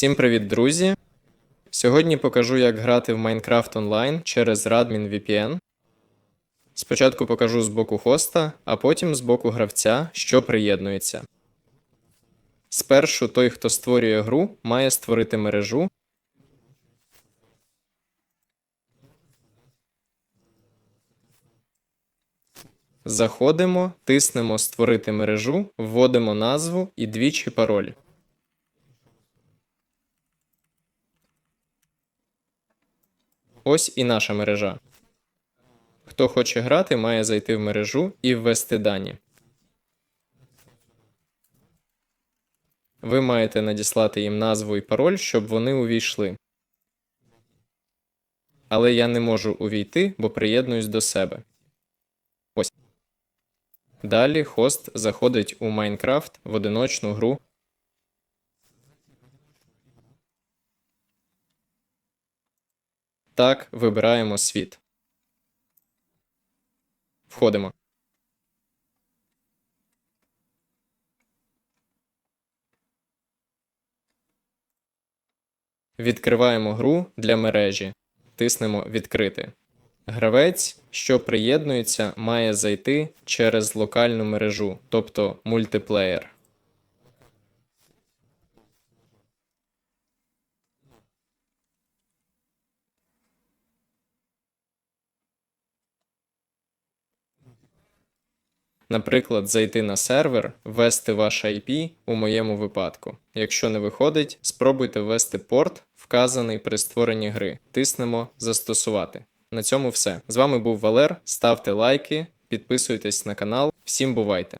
Всім привіт, друзі! Сьогодні покажу, як грати в Minecraft онлайн через Radmin VPN. Спочатку покажу з боку хоста, а потім з боку гравця, що приєднується. Спершу той, хто створює гру, має створити мережу. Заходимо, тиснемо Створити мережу, вводимо назву і двічі пароль. Ось і наша мережа. Хто хоче грати, має зайти в мережу і ввести дані. Ви маєте надіслати їм назву і пароль, щоб вони увійшли. Але я не можу увійти, бо приєднуюсь до себе. Ось. Далі хост заходить у Майнкрафт в одиночну гру. Так, вибираємо світ. Входимо. Відкриваємо гру для мережі. Тиснемо Відкрити. Гравець, що приєднується, має зайти через локальну мережу, тобто мультиплеєр. Наприклад, зайти на сервер, ввести ваш IP у моєму випадку. Якщо не виходить, спробуйте ввести порт, вказаний при створенні гри. Тиснемо Застосувати. На цьому все. З вами був Валер. Ставте лайки, підписуйтесь на канал. Всім бувайте!